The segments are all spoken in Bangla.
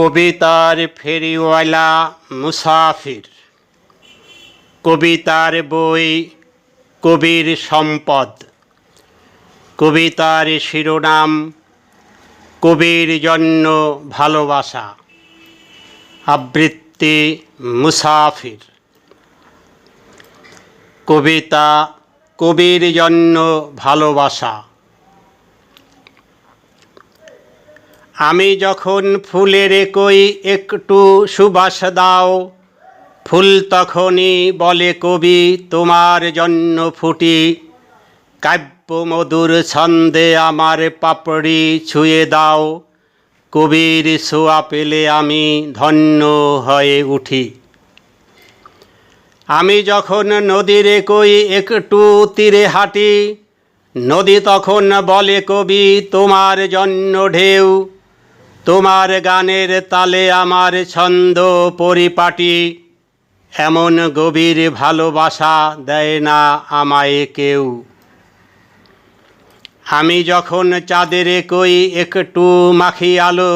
কবিতার ফেরিওয়ালা মুসাফির। কবিতার বই, কবির সম্পদ। কবিতার শিরোনাম, কবির জন্য ভালোবাসা। আবৃত্তি মুসাফির। কবিতা কবির জন্য ভালোবাসা। আমি যখন ফুলের কই একটু সুবাস দাও, ফুল তখনই বলে কবি, তোমার জন্য ফুটি কাব্য মধুর ছন্দে আমার পাপড়ি ছুঁয়ে দাও। কবির ছোঁয়া পেলে আমি ধন্য হয়ে উঠি। আমি যখন নদীর কই একটু তীরে হাঁটি, নদী তখন বলে কবি, তোমার জন্য ঢেউ তোমার গানের তালে আমার ছন্দ পরিপাটি, এমন গভীর ভালোবাসা দেয় না আমায় কেউ। আমি যখন চাঁদের কই একটু মাখি আলো,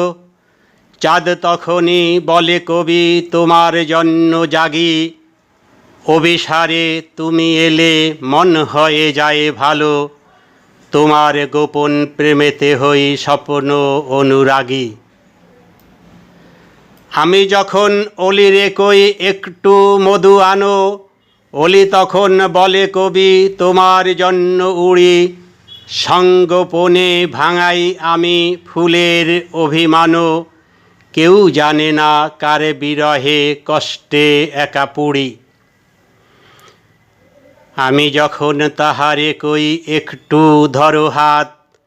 চাঁদ তখনই বলে কবি, তোমার জন্য জাগি, অভিসারে তুমি এলে মন হয়ে যায় ভালো, তোমার গোপন প্রেমেতে হই স্বপ্ন অনুরাগী। আমি যখন অলিরে কই একটু মধু আনো, অলি তখন বলে, কবি, তোমার জন্য উড়ি। সঙ্গোপনে ভাঙাই আমি ফুলের অভিমানও। কেউ জানে না কারে বিরহে কষ্টে একা পুড়ি। আমি যখন তাহারে কই একটু ধরো হাত,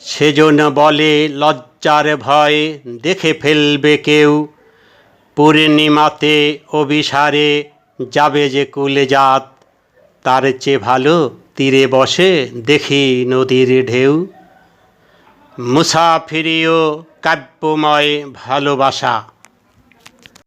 সেজন বলে, লজ্জার ভয় দেখে ফেলবে কেউ। পূর্ণিমাতে অভিসারে যাবে যে কুলে জাত তার চেয়ে ভালো তীরে বসে দেখি নদীর ঢেউ। মুসাফিরিও কাব্যময় ভালোবাসা।